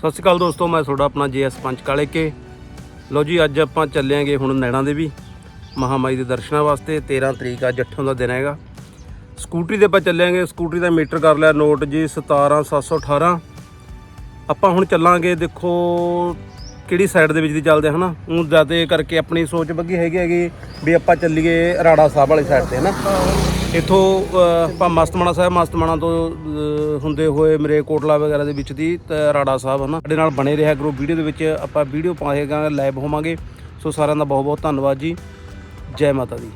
ਸਤਿ ਸ਼੍ਰੀ ਅਕਾਲ ਦੋਸਤੋ, ਮੈਂ ਤੁਹਾਡਾ ਆਪਣਾ ਜੀਐਸ ਪੰਚ ਕਾਲੇ ਕੇ ਲੋ ਜੀ, ਅੱਜ ਆਪਾਂ ਚੱਲਿਆਂਗੇ ਹੁਣ ਨੈਣਾ ਦੇਵੀ ਮਹਾਮਾਈ ਦੇ ਦਰਸ਼ਨਾਂ ਵਾਸਤੇ। 13 ਤਰੀਕ ਅੱਜ ਅੱਠੋਂ ਦਾ ਦਿਨ ਹੈਗਾ। ਸਕੂਟਰੀ ਤੇ ਆਪਾਂ ਚੱਲਿਆਂਗੇ, ਸਕੂਟਰੀ ਦਾ ਮੀਟਰ ਕਰ ਲਿਆ ਨੋਟ ਜੀ 17718 ਆਪਾਂ ਹੁਣ ਚੱਲਾਂਗੇ, ਦੇਖੋ ਕਿਹੜੀ ਸਾਈਡ ਦੇ ਵਿੱਚ ਦੀ ਚੱਲਦੇ ਹਨਾ? ਉਹ ਜ਼ਿਆਦਾ ਕਰਕੇ ਆਪਣੀ ਸੋਚ ਬੱਗੀ ਹੈਗੀ ਹੈਗੀ ਵੀ ਆਪਾਂ ਚੱਲੀਏ ਰਾੜਾ ਸਾਹਿਬ ਵਾਲੀ ਸਾਈਡ ਤੇ, ਹਨਾ? ਇੱਥੋਂ ਆਪਾਂ ਮਸਤਮਾਣਾ ਸਾਹਿਬ, ਮਸਤਮਾਣਾ ਤੋਂ ਹੁੰਦੇ ਹੋਏ ਮਰੇ ਕੋਟਲਾ ਵਗੈਰਾ ਦੇ ਵਿੱਚ ਦੀ ਤੇ ਰਾੜਾ ਸਾਹਿਬ, ਹਨਾ? ਸਾਡੇ ਨਾਲ ਬਣੇ ਰਿਹਾ ਗਰੁੱਪ ਵੀਡੀਓ ਦੇ ਵਿੱਚ, ਆਪਾਂ ਵੀਡੀਓ ਪਾਏਗਾ ਲਾਈਵ ਹੋਵਾਂਗੇ। ਸੋ ਸਾਰਿਆਂ ਦਾ ਬਹੁਤ ਬਹੁਤ ਧੰਨਵਾਦ ਜੀ। ਜੈ ਮਾਤਾ ਦੀ।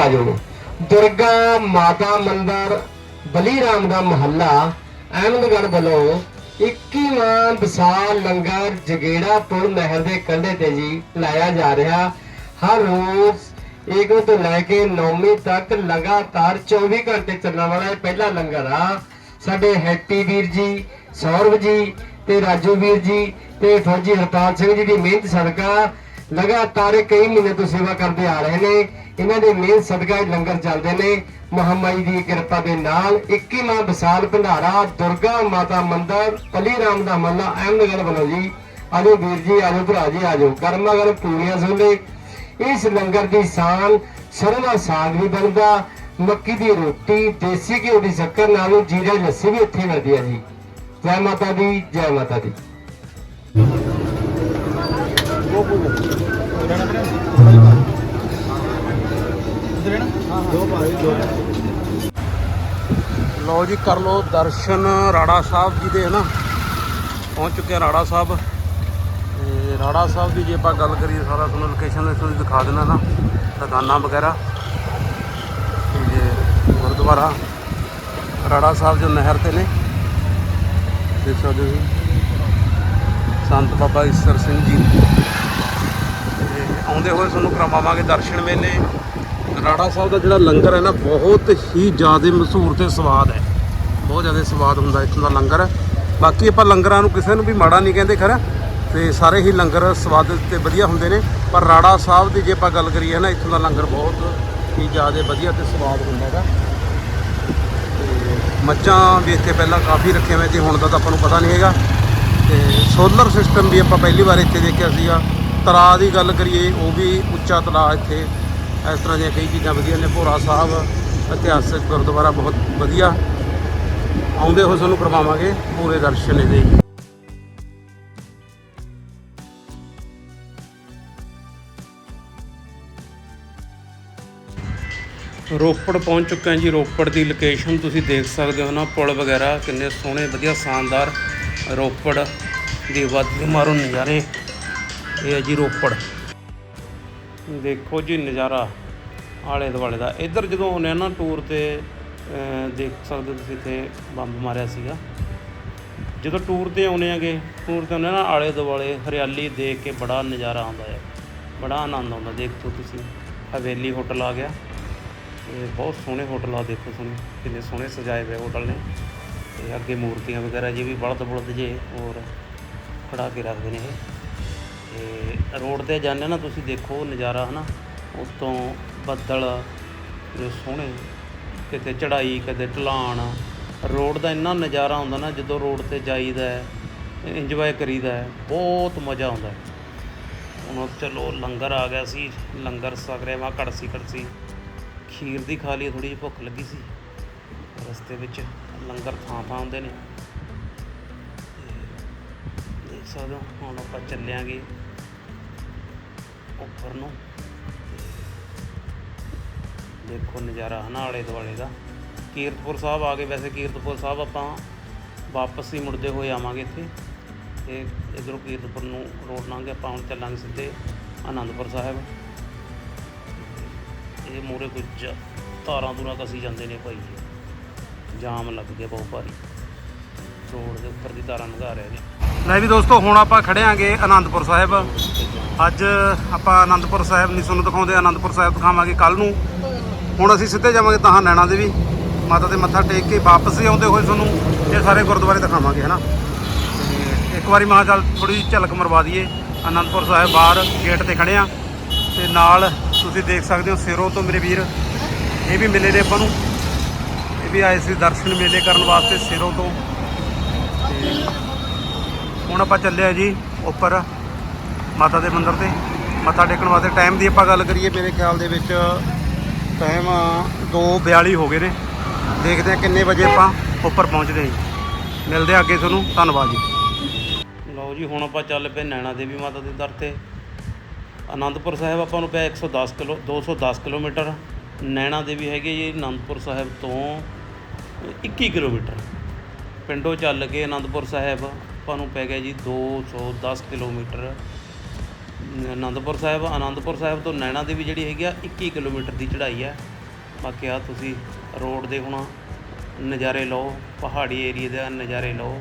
ਆ ਜਾਓ ਦੁਰਗਾ ਮਾਤਾ ਮੰਦਰ ਬਲੀ ਰਾਮ ਦਾ ਮਹੱਲਾ, ਅਹਿਮਦਗੜ੍ਹ ਵੱਲੋਂ 21ਵਾਂ ਵਿਸਾਲ ਲੰਗਰ ਜਗੇੜਾ ਪੁਲ ਨਹਿਰ ਦੇ ਕੰਢੇ ਤੇ ਜੀ ਲਾਇਆ ਜਾ ਰਿਹਾ। ਹਰ ਰੋਜ਼ ਇੱਕ ਤੋਂ ਲੈ ਕੇ 9ਵੀਂ ਤੱਕ ਲਗਾਤਾਰ 24 ਘੰਟੇ ਚੱਲਣ ਵਾਲਾ ਇਹ ਪਹਿਲਾ ਲੰਗਰ ਆ। ਸਾਡੇ ਹੈਪੀ ਵੀਰ ਜੀ, ਸੌਰਵ ਜੀ ਤੇ ਰਾਜੂ ਵੀਰ ਜੀ ਤੇ ਫੌਜੀ ਹਰਪਾਲ ਸਿੰਘ ਜੀ ਦੀ ਮਿਹਨਤ ਸਦਕਾ ਲਗਾਤਾਰ ਕਈ ਮਹੀਨੇ ਤੋਂ ਸੇਵਾ ਕਰਦੇ ਆ ਰਹੇ ਨੇ। ਇਹਨਾਂ ਦੇ ਮਿਹਨਤ ਸਦਕਾ ਲੰਗਰ ਚੱਲਦੇ ਨੇ। ਮਹਾਮਾਈ ਦੀ ਕਿਰਪਾ ਦੇ ਨਾਲ 21ਵਾਂ ਵਿਸਾਲ ਭੰਡਾਰਾ, ਦੁਰਗਾ ਮਾਤਾ ਮੰਦਰ, ਪਲੀ ਰਾਮ ਦਾ ਮੱਲਾ ਅਹਿਮਦਗੜ੍ਹ ਵੱਲੋਂ ਜੀ। ਆਜੋ ਵੀਰ ਜੀ, ਆਜੋ ਭਰਾ ਜੀ, ਆਜੋ। ਗਰਮਾ ਗਰਮ ਪੂਰੀਆਂ ਸੁਣਦੇ। ਇਸ ਲੰਗਰ ਦੀ ਸ਼ਾਨ ਸਰੋਂ ਦਾ ਸਾਗ ਵੀ ਬਣਦਾ। ਮੱਕੀ ਦੀ ਰੋਟੀ, ਦੇਸੀ ਘਿਓ ਦੀ ਸ਼ੱਕਰ, ਨਾਲ ਜੀਰਾ ਲੱਸੀ ਵੀ ਇੱਥੇ ਮਿਲਦੀ ਹੈ ਜੀ। ਜੈ ਮਾਤਾ ਦੀ, ਜੈ ਮਾਤਾ ਦੀ। ਲਓ ਜੀ, ਕਰ ਲਓ ਦਰਸ਼ਨ ਰਾੜਾ ਸਾਹਿਬ ਜੀ ਦੇ, ਹਨਾ? ਪਹੁੰਚ ਚੁੱਕੇ ਆ ਰਾੜਾ ਸਾਹਿਬ। ਤੇ ਰਾੜਾ ਸਾਹਿਬ ਦੀ ਜੇ ਆਪਾਂ ਗੱਲ ਕਰੀਏ ਸਾਰਾ ਤੁਹਾਨੂੰ ਲੋਕੇਸ਼ਨ ਦੇ ਤੁਹਾਨੂੰ ਦਿਖਾ ਦੇਣਾ ਨਾ ਦੁਕਾਨਾਂ ਵਗੈਰਾ ਤੇ ਗੁਰਦੁਆਰਾ, ਰਾੜਾ ਸਾਹਿਬ ਜੋ ਨਹਿਰ ਤੇ ਨੇ। ਦੇਖ ਸਕਦੇ ਹੋ ਜੀ। ਸੰਤ ਬਾਬਾ ਈਸਰ ਸਿੰਘ ਜੀ। ਆਉਂਦੇ ਹੋਏ ਤੁਹਾਨੂੰ ਕਰਵਾਵਾਂਗੇ ਦਰਸ਼ਨ ਮੇਲੇ। ਰਾੜਾ ਸਾਹਿਬ ਦਾ ਜਿਹੜਾ ਲੰਗਰ ਹੈ ਨਾ, ਬਹੁਤ ਹੀ ਜ਼ਿਆਦਾ ਮਸ਼ਹੂਰ ਤੇ ਸਵਾਦ ਹੈ। ਬਹੁਤ ਜ਼ਿਆਦਾ ਸਵਾਦ ਹੁੰਦਾ ਇੱਥੋਂ ਦਾ ਲੰਗਰ। ਬਾਕੀ ਆਪਾਂ ਲੰਗਰਾਂ ਨੂੰ ਕਿਸੇ ਨੂੰ ਵੀ ਮਾੜਾ ਨਹੀਂ ਕਹਿੰਦੇ, ਖਰਾ। ਤੇ ਸਾਰੇ ਹੀ ਲੰਗਰ ਸਵਾਦ ਤੇ ਵਧੀਆ ਹੁੰਦੇ ਨੇ। ਪਰ ਰਾੜਾ ਸਾਹਿਬ ਦੀ ਜੇ ਆਪਾਂ ਗੱਲ ਕਰੀਏ ਨਾ, ਇੱਥੋਂ ਦਾ ਲੰਗਰ ਬਹੁਤ ਹੀ ਜ਼ਿਆਦਾ ਵਧੀਆ ਤੇ ਸਵਾਦ ਹੁੰਦਾ ਹੈਗਾ। ਤੇ ਮੱਝਾਂ ਵੀ ਇੱਥੇ ਪਹਿਲਾਂ ਕਾਫੀ ਰੱਖੀਆਂ ਹੋਏ ਸੀ, ਹੁਣ ਦਾ ਤਾਂ ਆਪਾਂ ਨੂੰ ਪਤਾ ਨਹੀਂ ਹੈਗਾ। ਤੇ ਸੋਲਰ ਸਿਸਟਮ ਵੀ ਆਪਾਂ ਪਹਿਲੀ ਵਾਰ ਇੱਥੇ ਦੇਖਿਆ ਸੀਗਾ। ਤਲਾਅ ਦੀ ਗੱਲ ਕਰੀਏ, ਉਹ ਵੀ ਉੱਚਾ ਤਲਾਅ ਇੱਥੇ ਇਸ ਤਰ੍ਹਾਂ ਦੀਆਂ ਕਈ ਚੀਜ਼ਾਂ ਵਧੀਆ ਨੇ। ਭੋਰਾ ਸਾਹਿਬ, ਇਤਿਹਾਸਕ ਗੁਰਦੁਆਰਾ ਬਹੁਤ ਵਧੀਆ। ਆਉਂਦੇ ਹੋਏ ਤੁਹਾਨੂੰ ਕਰਵਾਵਾਂਗੇ ਪੂਰੇ ਦਰਸ਼ਨ ਇਹਦੇ। ਰੋਪੜ ਪਹੁੰਚ ਚੁੱਕੇ ਹਾਂ ਜੀ। ਰੋਪੜ ਦੀ ਲੋਕੇਸ਼ਨ ਤੁਸੀਂ ਦੇਖ ਸਕਦੇ ਹੋ ਨਾ, ਪੁਲ ਵਗੈਰਾ ਕਿੰਨੇ ਸੋਹਣੇ, ਵਧੀਆ, ਸ਼ਾਨਦਾਰ ਰੋਪੜ ਦੇ ਵਾਦੀ ਮਾਰੋ ਨਜ਼ਾਰੇ। ਇਹ ਹੈ ਜੀ ਰੋਪੜ। ਦੇਖੋ ਜੀ ਨਜ਼ਾਰਾ ਆਲੇ ਦੁਆਲੇ ਦਾ। ਇੱਧਰ ਜਦੋਂ ਆਉਂਦੇ ਆ ਨਾ ਟੂਰ ਤੇ ਦੇਖ ਸਕਦੇ ਹੋ ਤੁਸੀਂ ਇੱਥੇ ਬੰਬ ਮਾਰਿਆ ਸੀਗਾ। ਜਦੋਂ ਟੂਰ ਤੇ ਆਉਂਦੇ ਆਗੇ ਟੂਰ ਤੇ ਆਉਂਦੇ ਆ ਨਾ ਆਲੇ ਦੁਆਲੇ, ਹਰਿਆਲੀ ਦੇਖ ਕੇ ਬੜਾ ਨਜ਼ਾਰਾ ਆਉਂਦਾ ਹੈ। ਬੜਾ ਆਨੰਦ ਆਉਂਦਾ, ਦੇਖੋ ਤੁਸੀਂ। ਹਵੇਲੀ ਹੋਟਲ ਆ ਗਿਆ। ਤੇ ਬਹੁਤ ਸੋਹਣੇ ਹੋਟਲ ਆ, ਦੇਖੋ ਤੁਹਾਨੂੰ। ਕਿੰਨੇ ਸੋਹਣੇ ਸਜਾਏ ਹੋਏ ਹੋਟਲ ਨੇ। ਤੇ ਅੱਗੇ ਮੂਰਤੀਆਂ ਵਗੈਰਾ ਜੀ ਵੀ ਬਲਦ ਬਲਦ ਜੇ ਹੋਰ ਖੜਾ ਕੇ ਰੱਖਦੇ ਨੇ ਇਹ। ਤੇ ਰੋਡ ਤੇ ਜਾਂਦੇ ਨਾ ਤੁਸੀਂ ਦੇਖੋ ਨਜ਼ਾਰਾ ਹਨਾ, ਉਤੋਂ ਬੱਦਲ ਜੋ ਸੋਹਣੇ, ਕਿਤੇ ਚੜਾਈ ਕਿਤੇ ਢਲਾਣ, ਰੋਡ ਦਾ ਇੰਨਾ ਨਜ਼ਾਰਾ ਹੁੰਦਾ ਨਾ ਜਦੋਂ ਰੋਡ ਤੇ ਜਾਈਦਾ ਹੈ ਇੰਜੋਏ ਕਰੀਦਾ ਹੈ, ਬਹੁਤ ਮਜ਼ਾ ਆਉਂਦਾ ਹੈ। ਹੁਣ ਚਲੋ ਲੰਗਰ ਆ ਗਿਆ ਸੀ, ਲੰਗਰ ਛਕ ਰਿਹਾ ਮਾ ਕੜਸੀ ਕੜਸੀ, ਖੀਰ ਦੀ ਖਾ ਲਈ ਥੋੜੀ ਜਿਹੀ ਭੁੱਖ ਲੱਗੀ ਸੀ। ਰਸਤੇ ਵਿੱਚ ਲੰਗਰ ਥਾਂ ਥਾਂ ਹੁੰਦੇ ਨੇ। ਤੇ ਦੇਖ ਸਕਦੇ ਹੋ, ਹੁਣ ਆਪਾਂ ਚੱਲਿਆਂਗੇ। ਉੱਪਰ ਨੂੰ। ਦੇਖੋ ਨਜ਼ਾਰਾ ਹਨਾ ਆਲੇ ਦੁਆਲੇ ਦਾ। ਕੀਰਤਪੁਰ ਸਾਹਿਬ ਆ ਗਏ। ਵੈਸੇ ਕੀਰਤਪੁਰ ਸਾਹਿਬ ਆਪਾਂ ਵਾਪਸ ਹੀ ਮੁੜਦੇ ਹੋਏ ਆਵਾਂਗੇ ਇੱਥੇ। ਤੇ ਇਧਰੋਂ ਕੀਰਤਪੁਰ ਨੂੰ ਰੋਡ ਲਾਂਗੇ ਆਪਾਂ ਹੁਣ ਚੱਲਾਂਗੇ ਸਿੱਧੇ ਆਨੰਦਪੁਰ ਸਾਹਿਬ। ਇਹ ਮੂਰੇ ਕੁਝ ਤਾਰਾਂ ਦੂਰਾਂ ਕਸੀ ਜਾਂਦੇ ਨੇ ਭਾਈ ਜਾਮ ਲੱਗ ਗਿਆ ਬਹੁਤ ਭਾਰੀ। ਰੋਡ ਦੇ ਉੱਪਰ ਦੀ ਤਾਰਾਂ ਲੰਘਾ ਰਹੇ ਨੇ। ਲੈ ਵੀ ਦੋਸਤੋ, ਹੁਣ ਆਪਾਂ ਖੜੇ ਆਂਗੇ ਆਨੰਦਪੁਰ ਸਾਹਿਬ। ਅੱਜ ਆਪਾਂ ਆਨੰਦਪੁਰ ਸਾਹਿਬ ਨਹੀਂ ਤੁਹਾਨੂੰ ਦਿਖਾਉਂਦੇ ਆਨੰਦਪੁਰ ਸਾਹਿਬ ਦਿਖਾਵਾਂਗੇ ਕੱਲ ਨੂੰ। ਹੁਣ ਅਸੀਂ ਸਿੱਧੇ ਜਾਵਾਂਗੇ ਤਾਂ ਨੈਣਾ ਦੇਵੀ। ਮਾਤਾ ਦੇ ਮੱਥਾ ਟੇਕ ਕੇ ਵਾਪਸ ਹੀ ਆਉਂਦੇ ਹੋਏ ਤੁਹਾਨੂੰ ਇਹ ਸਾਰੇ ਗੁਰਦੁਆਰੇ ਦਿਖਾਵਾਂਗੇ, ਹਨਾ? ਤੇ ਇੱਕ ਵਾਰੀ ਮਹਾਂ ਚੱਲ ਥੋੜੀ ਜਿਹੀ ਝਲਕ ਮਰਵਾ ਦਈਏ। ਆਨੰਦਪੁਰ ਸਾਹਿਬ ਬਾਹਰ ਗੇਟ ਤੇ ਖੜੇ ਆ। ਤੇ ਨਾਲ ਤੁਸੀਂ ਦੇਖ ਸਕਦੇ ਹੋ ਸਿਰੋਂ ਤੋਂ ਮੇਰੇ ਵੀਰ। ਇਹ ਵੀ ਮਿਲੇ ਨੇ ਆਪਾਂ ਨੂੰ। ਇਹ ਵੀ ਆਏ ਸੀ ਦਰਸ਼ਨ ਮੇਲੇ ਕਰਨ ਵਾਸਤੇ ਸਿਰੋਂ ਤੋਂ ਹੁਣ ਆਪਾਂ ਚੱਲੇ ਆ ਜੀ ਉੱਪਰ। ਮਾਤਾ ਦੇ ਮੰਦਿਰ ਤੇ ਮੱਥਾ ਟੇਕਣ ਵਾਸਤੇ ਟਾਈਮ ਦੀ ਆਪਾਂ ਗੱਲ ਕਰੀਏ ਮੇਰੇ ਖਿਆਲ ਦੇ ਵਿੱਚ ਟਾਈਮ 2:42 ਹੋ ਗਏ ਨੇ। ਦੇਖਦੇ ਆ ਕਿੰਨੇ ਵਜੇ ਆਪਾਂ ਉੱਪਰ ਪਹੁੰਚਦੇ ਹਾਂ ਜੀ। ਮਿਲਦੇ ਆ ਅੱਗੇ ਤੁਹਾਨੂੰ। ਧੰਨਵਾਦ ਜੀ। ਲਓ ਜੀ, ਹੁਣ ਆਪਾਂ ਚੱਲ ਪਏ ਨੈਣਾ ਦੇਵੀ ਮਾਤਾ ਦੇ ਦਰ ਤੇ। ਆਨੰਦਪੁਰ ਸਾਹਿਬ ਆਪਾਂ ਨੂੰ ਪਿਆ 110 ਕਿਲੋ 210 ਕਿਲੋਮੀਟਰ। ਨੈਣਾ ਦੇਵੀ ਹੈਗੇ ਜੀ ਆਨੰਦਪੁਰ ਸਾਹਿਬ ਤੋਂ 21 ਕਿਲੋਮੀਟਰ। ਪਿੰਡੋਂ ਚੱਲ ਕੇ ਆਨੰਦਪੁਰ ਸਾਹਿਬ ਆਪਾਂ ਨੂੰ ਪੈ ਗਿਆ ਜੀ 210 ਕਿਲੋਮੀਟਰ। ਆਨੰਦਪੁਰ ਸਾਹਿਬ ਆਨੰਦਪੁਰ ਸਾਹਿਬ ਤੋਂ ਨੈਣਾ ਦੇਵੀ ਜਿਹੜੀ ਹੈਗੀ ਆ 21 ਕਿਲੋਮੀਟਰ ਦੀ ਚੜ੍ਹਾਈ ਹੈ ਬਾਕੀ ਆ ਤੁਸੀਂ ਰੋਡ ਦੇ ਹੁਣ ਨਜ਼ਾਰੇ ਲਓ, ਪਹਾੜੀ ਏਰੀਏ ਦੇ ਨਜ਼ਾਰੇ ਲਓ,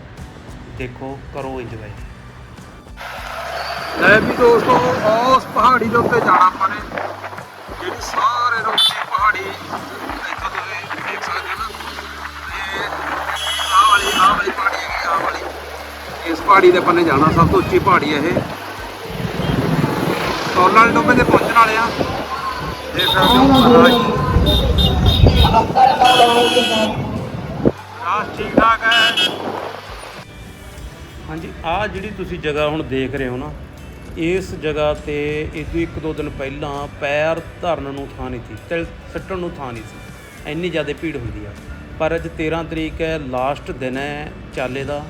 ਦੇਖੋ, ਕਰੋ ਇੰਜੋਏ। ਲੈ ਵੀ ਦੋਸਤੋ, ਉਸ ਪਹਾੜੀ ਦੇ ਉੱਤੇ ਜਾਣਾ ਆਪਾਂ ਨੇ। ਜਿਹੜੀ ਸਾਰੇ ਰੋਕੀ ਪਹਾੜੀ ਦੇਖੋ ਤੁਸੀਂ ਦੇਖ ਸਕਦੇ ਹੋ ਨਾ। ਇਹ ਆਹ ਵਾਲੀ ਆਹ ਵਾਲੀ ਪਹਾੜੀ ਹੈਗੀ, ਆਹ ਵਾਲੀ। ਇਸ ਪਹਾੜੀ ਦੇ ਆਪਾਂ ਨੇ ਜਾਣਾ, ਸਭ ਤੋਂ ਉੱਚੀ ਪਹਾੜੀ ਹੈ ਇਹ। ਸੋਲਾਂ ਵਾਲੇ ਟੋਪੇ ਤੇ ਪਹੁੰਚਣ ਵਾਲੇ ਆ। ਦੇਖ ਸਕਦੇ ਹੋ ਰਾਸ ਠੀਕ ਠਾਕ ਹੈ। ਹਾਂਜੀ ਆ ਜਿਹੜੀ ਤੁਸੀਂ ਜਗ੍ਹਾ ਹੁਣ ਦੇਖ ਰਹੇ ਹੋ ਨਾ, ਇਸ ਜਗ੍ਹਾ ਤੇ ਇਹ ਤੋਂ ਇੱਕ ਦੋ ਦਿਨ ਪਹਿਲਾਂ ਪੈਰ ਧਰਨ ਨੂੰ ਥਾਂ ਨਹੀਂ ਸੀ, ਤਿਲ ਸੱਟਣ ਨੂੰ ਥਾਂ ਨਹੀਂ ਸੀ। ਇੰਨੀ ਜ਼ਿਆਦਾ ਭੀੜ ਹੁੰਦੀ ਆ। ਪਰ ਅੱਜ 13 ਤਰੀਕ ਹੈ, ਲਾਸਟ ਦਿਨ ਹੈ ਚਾਲੇ ਦਾ।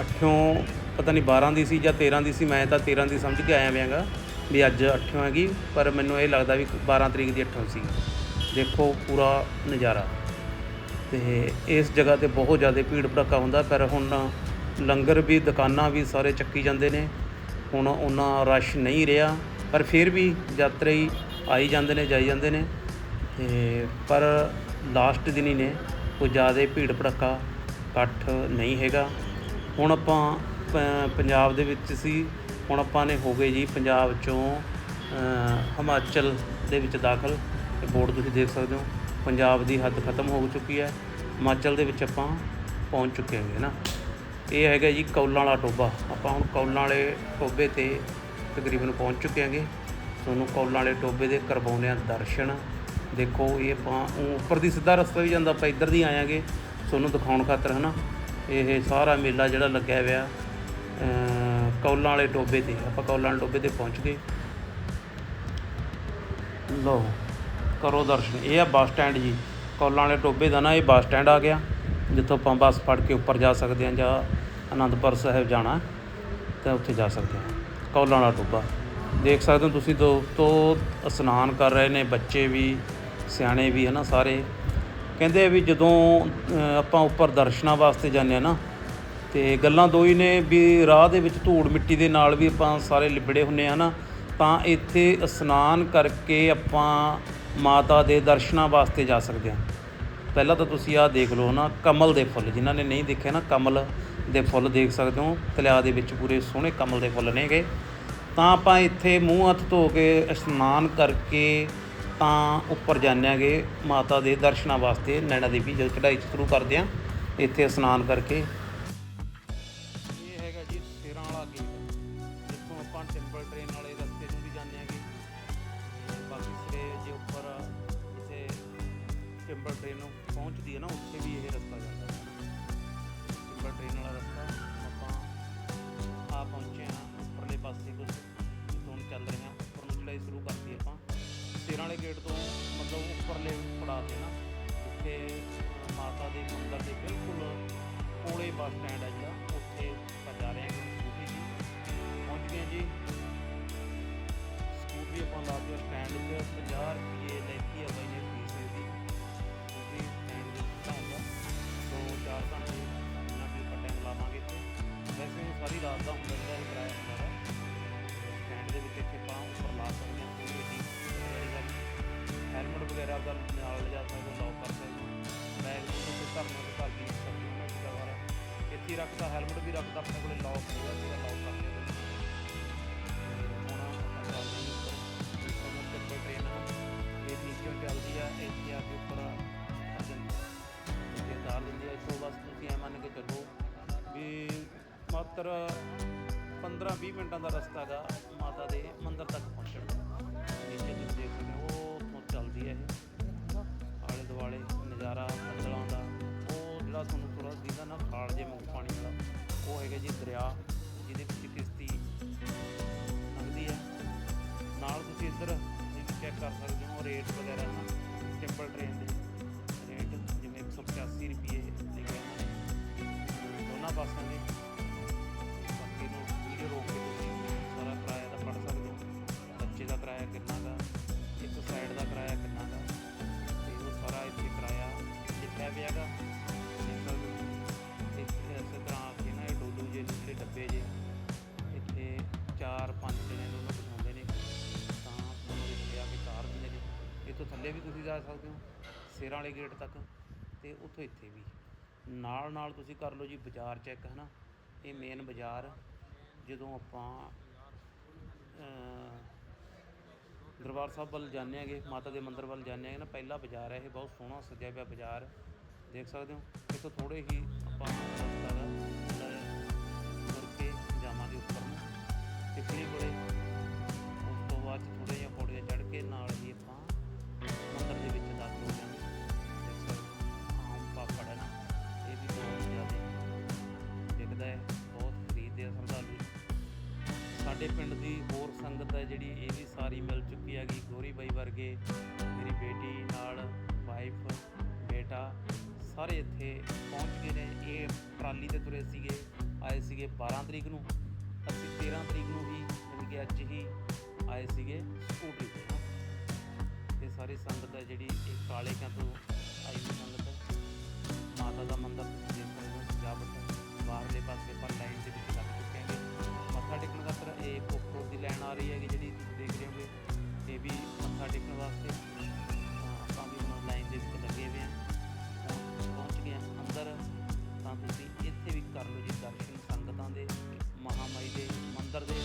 ਅੱਠੋਂ ਪਤਾ ਨਹੀਂ 12 ਦੀ ਸੀ ਜਾਂ 13 ਦੀ ਸੀ, ਮੈਂ ਤਾਂ 13 ਦੀ ਸਮਝ ਕੇ ਆਇਆ ਵਿਆਂਗਾ ਵੀ ਅੱਜ ਅੱਠੋਂ ਹੈਗੀ, ਪਰ ਮੈਨੂੰ ਇਹ ਲੱਗਦਾ ਵੀ 12 ਤਰੀਕ ਦੀ ਅੱਠੋਂ ਸੀ ਦੇਖੋ ਪੂਰਾ ਨਜ਼ਾਰਾ। ਤੇ ਇਸ ਜਗ੍ਹਾ ਤੇ ਬਹੁਤ ਜ਼ਿਆਦਾ ਭੀੜ ਭੜੱਕਾ ਹੁੰਦਾ, ਪਰ ਹੁਣ ਲੰਗਰ ਵੀ, ਦੁਕਾਨਾਂ ਵੀ ਸਾਰੇ ਚੱਕੀ ਜਾਂਦੇ ਨੇ। ਹੁਣ ਉਹਨਾਂ ਰਸ਼ ਨਹੀਂ ਰਿਹਾ, ਪਰ ਫਿਰ ਵੀ ਯਾਤਰੀ ਆਈ ਜਾਂਦੇ ਨੇ, ਜਾਈ ਜਾਂਦੇ ਨੇ। ਤੇ ਪਰ ਲਾਸਟ ਦਿਨ ਹੀ ਨੇ, ਕੋਈ ਜ਼ਿਆਦਾ ਭੀੜ ਭੜੱਕਾ ਇਕੱਠ ਨਹੀਂ ਹੈਗਾ। ਹੁਣ ਆਪਾਂ ਪੰਜਾਬ ਦੇ ਵਿੱਚ ਸੀ ਹੁਣ ਆਪਾਂ ਨੇ ਹੋ ਗਏ ਜੀ ਪੰਜਾਬ ਚੋਂ ਹਿਮਾਚਲ ਦੇ ਵਿੱਚ ਦਾਖਲ। ਇਹ ਬੋਰਡ ਤੁਸੀਂ ਦੇਖ ਸਕਦੇ ਹੋ, ਪੰਜਾਬ ਦੀ ਹੱਦ ਖਤਮ ਹੋ ਚੁੱਕੀ ਹੈ। ਹਿਮਾਚਲ ਦੇ ਵਿੱਚ ਆਪਾਂ ਪਹੁੰਚ ਚੁੱਕੇ ਹਾਂ ਨਾ। ਇਹ ਹੈਗਾ ਜੀ ਕੌਲਾਂ ਵਾਲਾ ਟੋਬਾ ਆਪਾਂ ਹੁਣ ਕੌਲਾਂ ਵਾਲੇ ਟੋਬੇ ਤੇ ਤਕਰੀਬਨ ਪਹੁੰਚ ਚੁੱਕੇ ਹਾਂਗੇ। ਤੁਹਾਨੂੰ ਕੌਲਾਂ ਵਾਲੇ ਟੋਬੇ ਦੇ ਕਰਵਾਉਂਦੇ ਆ ਦਰਸ਼ਨ। ਦੇਖੋ, ਇਹ ਆਪਾਂ ਉੱਪਰ ਦੀ ਸਿੱਧਾ ਰਸਤਾ ਵੀ ਜਾਂਦਾ, ਆਪਾਂ ਇੱਧਰ ਦੀ ਆਇਆਂਗੇ। ਤੁਹਾਨੂੰ ਦਿਖਾਉਣ ਖਾਤਰ, ਹਨਾ। ਇਹ ਸਾਰਾ ਮੇਲਾ ਜਿਹੜਾ ਲੱਗਿਆ ਹੋਇਆ ਕੌਲਾਂ ਵਾਲੇ ਟੋਬੇ ਤੇ, ਆਪਾਂ ਕੌਲਾਂ ਵਾਲੇ ਟੋਬੇ ਤੇ ਪਹੁੰਚ ਗਏ। ਲਓ, ਕਰੋ ਦਰਸ਼ਨ। ਇਹ ਆ ਬੱਸ ਸਟੈਂਡ ਜੀ। ਕੌਲਾਂ ਵਾਲੇ ਟੋਬੇ ਦਾ ਨਾ, ਇਹ ਬੱਸ ਸਟੈਂਡ ਆ ਗਿਆ, ਜਿੱਥੋਂ ਆਪਾਂ ਬੱਸ ਫੜ ਕੇ ਉੱਪਰ ਜਾ ਸਕਦੇ ਹਾਂ ਜਾਂ ਅਨੰਦਪੁਰ ਸਾਹਿਬ ਜਾਣਾ, ਤਾਂ ਉੱਥੇ ਜਾ ਸਕਦੇ ਹਾਂ। ਕੌਲਾਂ ਵਾਲਾ ਟੋਬਾ ਦੇਖ ਸਕਦੇ ਹੋ ਤੁਸੀਂ ਦੋਸਤੋ ਇਸ਼ਨਾਨ ਕਰ ਰਹੇ ਨੇ, ਬੱਚੇ ਵੀ, ਸਿਆਣੇ ਵੀ, ਹਨਾ ਸਾਰੇ। ਕਹਿੰਦੇ ਵੀ ਜਦੋਂ ਆਪਾਂ ਉੱਪਰ ਦਰਸ਼ਨਾਂ ਵਾਸਤੇ ਜਾਂਦੇ ਆ ਨਾ ਤੇ ਗੱਲਾਂ ਦੋ ਹੀ ਨੇ ਵੀ ਰਾਹ ਦੇ ਵਿੱਚ ਧੂੜ ਮਿੱਟੀ ਦੇ ਨਾਲ ਵੀ ਆਪਾਂ ਸਾਰੇ ਲਿਬੜੇ ਹੁੰਨੇ ਆ ਨਾ, ਤਾਂ ਇੱਥੇ ਇਸ਼ਨਾਨ ਕਰਕੇ ਆਪਾਂ ਮਾਤਾ ਦੇ ਦਰਸ਼ਨਾਂ ਵਾਸਤੇ ਜਾ ਸਕਦੇ ਹਾਂ ਪਹਿਲਾਂ ਤਾਂ ਤੁਸੀਂ ਆਹ ਦੇਖ ਲਓ ਨਾ, ਕਮਲ ਦੇ ਫੁੱਲ, ਜਿਨ੍ਹਾਂ ਨੇ ਨਹੀਂ ਦੇਖਿਆ ਨਾ, ਕਮਲ ਦੇ ਫੁੱਲ ਦੇਖ ਸਕਦੇ ਹੋ, ਤਲਿਆ ਦੇ ਵਿੱਚ ਪੂਰੇ ਸੋਹਣੇ ਕਮਲ ਦੇ ਫੁੱਲ ਨੇਗੇ। ਤਾਂ ਆਪਾਂ ਇੱਥੇ ਮੂੰਹ ਹੱਥ ਧੋ ਕੇ ਇਸ਼ਨਾਨ ਕਰਕੇ ਤਾਂ ਉੱਪਰ ਜਾਂਦੇਾਂਗੇ ਮਾਤਾ ਦੇ ਦਰਸ਼ਨਾਂ ਵਾਸਤੇ ਨੈਣਾ ਦੇਵੀ ਜਦੋਂ ਚੜ੍ਹਾਈ ਸ਼ੁਰੂ ਕਰਦੇ ਆ। ਇੱਥੇ ਇਸ਼ਨਾਨ ਕਰਕੇ ਵਾਲੇ ਗੇਟ ਤੋਂ ਮਤਲਬ ਉੱਪਰਲੇ ਪੜਾ ਤੇ ਨਾ, ਉੱਥੇ ਮਾਤਾ ਦੇ ਮੰਦਰ ਦੇ ਬਿਲਕੁਲ ਕੋਲੇ ਬੱਸ ਸਟੈਂਡ ਹੈ ਜਿਹੜਾ, ਉੱਥੇ ਆਪਾਂ ਜਾ ਰਹੇ ਹਾਂ ਸਕੂਟੀ ਜੀ ਪਹੁੰਚ ਗਏ ਜੀ। ਸਕੂਟਰੀ ਆਪਾਂ ਲਾ ਕੇ ਸਟੈਂਡ 'ਚ 50 ਰੁਪਏ ਮਾਤਰ 15-20 ਮਿੰਟਾਂ ਦਾ ਰਸਤਾ ਗਾ ਮਾਤਾ ਦੇ ਮੰਦਿਰ ਤੱਕ ਪਹੁੰਚਣ ਦਾ। ਨੀਚੇ ਤੁਸੀਂ ਦੇਖ ਸਕਦੇ ਹੋ, ਉਹ ਉੱਥੋਂ ਚੱਲਦੀ ਹੈ ਇਹ। ਆਲੇ ਦੁਆਲੇ ਨਜ਼ਾਰਾ ਬੱਦਲਾਂ ਦਾ। ਉਹ ਜਿਹੜਾ ਤੁਹਾਨੂੰ ਥੋੜਾ ਦੀਦਾ ਨਾ, ਖਾਲ ਜੇ ਮੂੰਹ ਪਾਣੀ ਵਾਲਾ। ਉਹ ਹੈਗਾ ਜੀ ਦਰਿਆ, ਜਿਹਦੇ ਵਿੱਚ ਕਿਸ਼ਤੀ ਲੰਘਦੀ ਹੈ। ਨਾਲ ਤੁਸੀਂ ਇੱਧਰ ਚੈੱਕ ਕਰ ਸਕਦੇ ਹੋ, ਰੇਟ ਵਗੈਰਾ ਨਾ। ਟੈਂਪਲ ਟ੍ਰੇਨ ਦੇ ਰੇਟ ਜਿਵੇਂ 185 ਰੁਪਏ ਲਿਖਿਆ ਇਹਨਾਂ ਨੇ। ਦੋਨਾਂ ਪਾਸਿਆਂ ਦੇ ਨੂੰ ਵੀਡੀਓ ਰੋਕ ਕੇ ਤੁਸੀਂ ਸਾਰਾ ਕਿਰਾਇਆ ਦਾ ਪੜ ਸਕਦੇ ਹੋ। ਬੱਚੇ ਦਾ ਕਿਰਾਇਆ ਕਿੰਨਾ ਗਾ ਇੱਕ ਸਾਈਡ ਦਾ ਕਿਰਾਇਆ ਕਿੰਨਾ ਗਾ ਤੇ ਉਹ ਸਾਰਾ ਇੱਥੇ ਕਿਰਾਇਆ ਲਿਖਿਆ ਪਿਆ ਗਾ ਦੇਖ ਸਕਦੇ ਤਰ੍ਹਾਂ ਆ ਕੇ ਨਾ ਇਹ ਡੋਲੂ ਜੇ ਜਿਹੜੇ ਡੱਬੇ ਜੇ, ਇੱਥੇ ਚਾਰ ਪੰਜ ਜਣੇ ਨੂੰ ਉਹਨਾਂ ਬਿਠਾਉਂਦੇ ਨੇ। ਤਾਂ ਉਹਨੂੰ ਇੱਥੇ ਆ ਕੇ ਤਾਰ ਦਿੰਦੇ ਨੇ। ਇੱਥੋਂ ਥੱਲੇ ਵੀ ਤੁਸੀਂ ਜਾ ਸਕਦੇ ਹੋ, ਸੇਰਾਂ ਵਾਲੇ ਗੇਟ ਤੱਕ। ਤੇ ਉੱਥੋਂ ਇੱਥੇ ਵੀ। ਨਾਲ ਨਾਲ ਤੁਸੀਂ ਕਰ ਲਓ ਜੀ ਬਾਜ਼ਾਰ ਚੈੱਕ ਹੈ ਨਾ ਇਹ ਮੇਨ ਬਾਜ਼ਾਰ ਜਦੋਂ ਆਪਾਂ ਦਰਬਾਰ ਸਾਹਿਬ ਵੱਲ ਜਾਂਦੇ ਹੈਗੇ, ਮਾਤਾ ਦੇ ਮੰਦਿਰ ਵੱਲ ਜਾਂਦੇ ਹੈਗੇ ਨਾ, ਪਹਿਲਾ ਬਾਜ਼ਾਰ ਹੈ ਇਹ, ਬਹੁਤ ਸੋਹਣਾ ਸਜਿਆ ਪਿਆ ਬਾਜ਼ਾਰ। ਦੇਖ ਸਕਦੇ ਹੋ, ਇੱਥੋਂ ਥੋੜੇ ਹੀ ਆਪਾਂ ਰਸਤਾ ਦਾ ਮੁੜ ਕੇ ਜਾਵਾਂਗੇ ਉੱਪਰ ਨੂੰ। ਟਿੱਪਣੀ ਕੋਲੇ ਜਿਹੜੀ ਇਹ ਵੀ ਸਾਰੀ ਮਿਲ ਚੁੱਕੀ ਹੈਗੀ ਗੋਰੀ ਬਾਈ ਵਰਗੇ, ਮੇਰੀ ਬੇਟੀ ਨਾਲ ਵਾਈਫ ਬੇਟਾ, ਸਾਰੇ ਇੱਥੇ ਪਹੁੰਚ ਗਏ ਨੇ। ਇਹ ਟਰਾਲੀ ਤੇ ਤੁਰੇ ਸੀਗੇ, ਆਏ ਸੀਗੇ 12 ਤਰੀਕ ਨੂੰ। ਅਸੀਂ 13 ਤਰੀਕ ਨੂੰ ਹੀ, ਯਾਨੀ ਕਿ ਅੱਜ ਹੀ ਆਏ ਸੀਗੇ ਸਕੂਟਰੀ ਤੇ। ਇਹ ਸਾਰੀ ਸੰਗਤ ਹੈ ਜਿਹੜੀ ਇਹ ਕਾਲੇ ਕਿਆਂ ਤੋਂ ਆਈ ਸੰਗਤ ਮਾਤਾ ਦਾ ਮੰਦਿਰ ਦੇਖ ਸਕਦੇ ਹੋ, ਸਜਾਵਟ ਬਾਹਰਲੇ ਪਾਸੇ ਪਰ ਲਾਈਨ ਦੇ ਵਿੱਚ ਮੱਥਾ ਟੇਕਣ ਖਾਤਰ ਇਹ ਕੋਕੋ ਦੀ ਲਾਈਨ ਆ ਰਹੀ ਹੈਗੀ ਜਿਹੜੀ ਤੁਸੀਂ ਦੇਖ ਰਹੇ ਹੋਗੇ, ਇਹ ਵੀ ਮੱਥਾ ਟੇਕਣ ਵਾਸਤੇ। ਆਪਾਂ ਵੀ ਹੁਣ ਲਾਈਨ ਦੇ ਵਿੱਚ ਲੱਗੇ ਹੋਏ ਹਾਂ। ਹੁਣ ਪਹੁੰਚ ਗਏ ਹਾਂ ਅੰਦਰ। ਤਾਂ ਤੁਸੀਂ ਇੱਥੇ ਵੀ ਕਰ ਲਓ ਜੀ ਦਰਸ਼ਨ ਸੰਗਤਾਂ ਦੇ, ਮਹਾਮਾਈ ਦੇ, ਮੰਦਿਰ ਦੇ।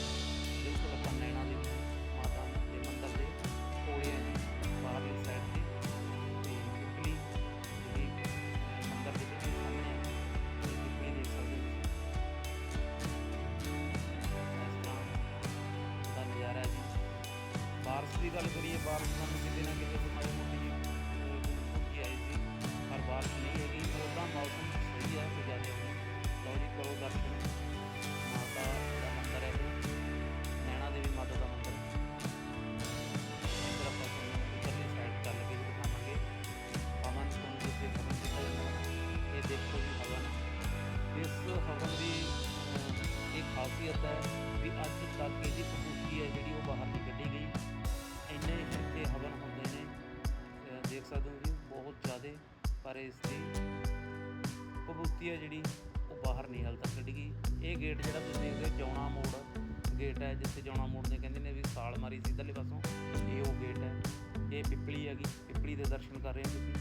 ਬਹੁਤ ਜ਼ਿਆਦੇ ਪਰ ਇਸ ਦੀ ਕਬੂਤੀ ਹੈ ਜਿਹੜੀ ਉਹ ਬਾਹਰ ਨਹੀਂ ਹਾਲ ਤੱਕ ਕੱਢੀ ਗਈ ਇਹ ਗੇਟ ਜਿਹੜਾ ਤੁਸੀਂ ਦੇਖਦੇ ਹੋ ਜੌਣਾ ਮੋੜ ਗੇਟ ਹੈ ਜਿੱਥੇ ਜੌਣਾ ਮੋੜ ਨੇ ਕਹਿੰਦੇ ਨੇ ਵੀ ਸਾਲ ਮਾਰੀ ਸੀ ਪਾਸੋਂ ਇਹ ਉਹ ਗੇਟ ਹੈ ਇਹ ਪਿੱਪਲੀ ਹੈਗੀ ਪਿੱਪਲੀ ਦੇ ਦਰਸ਼ਨ ਕਰ ਰਹੇ ਹੋ ਤੁਸੀਂ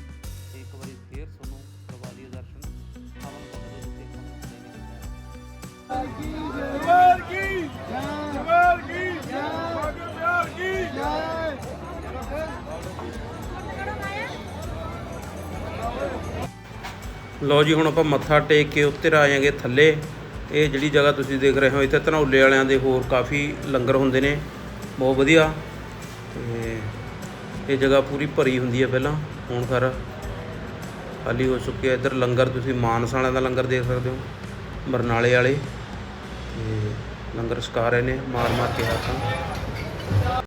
ਤੇ ਇੱਕ ਵਾਰੀ ਫੇਰ ਤੁਹਾਨੂੰ ਕਰਵਾ ਦਈਏ ਦਰਸ਼ਨ ਹਵਨ ਕੁੰਡ ਦੇ ਉੱਤੇ ਤੁਹਾਨੂੰ ਹੁੰਦੇ ਜਵਾਰ ਕੀ ਜਵਾਰ ਕੀ ਬਾਬੇ ਕੀ ਲਓ ਜੀ, ਹੁਣ ਆਪਾਂ ਮੱਥਾ ਟੇਕ ਕੇ ਉੱਤਰ ਆਏਗੇ ਥੱਲੇ। ਇਹ ਜਿਹੜੀ ਜਗ੍ਹਾ ਤੁਸੀਂ ਦੇਖ ਰਹੇ ਹੋ, ਇੱਥੇ ਧਨੌਲੇ ਵਾਲਿਆਂ ਦੇ ਹੋਰ ਕਾਫੀ ਲੰਗਰ ਹੁੰਦੇ ਨੇ। ਬਹੁਤ ਵਧੀਆ। ਤੇ ਇਹ ਜਗ੍ਹਾ ਪੂਰੀ ਭਰੀ ਹੁੰਦੀ ਹੈ ਪਹਿਲਾਂ। ਹੁਣ ਸਾਰਾ ਖਾਲੀ ਹੋ ਚੁੱਕੀ ਹੈ ਇੱਧਰ ਲੰਗਰ। ਤੁਸੀਂ ਮਾਨਸ ਵਾਲਿਆਂ ਦਾ ਲੰਗਰ ਦੇਖ ਸਕਦੇ ਹੋ ਬਰਨਾਲੇ ਵਾਲੇ। ਤੇ ਲੰਗਰ ਛਕਾ ਰਹੇ ਨੇ ਮਾਰ ਮਾਰ ਕੇ ਹੱਥਾਂ।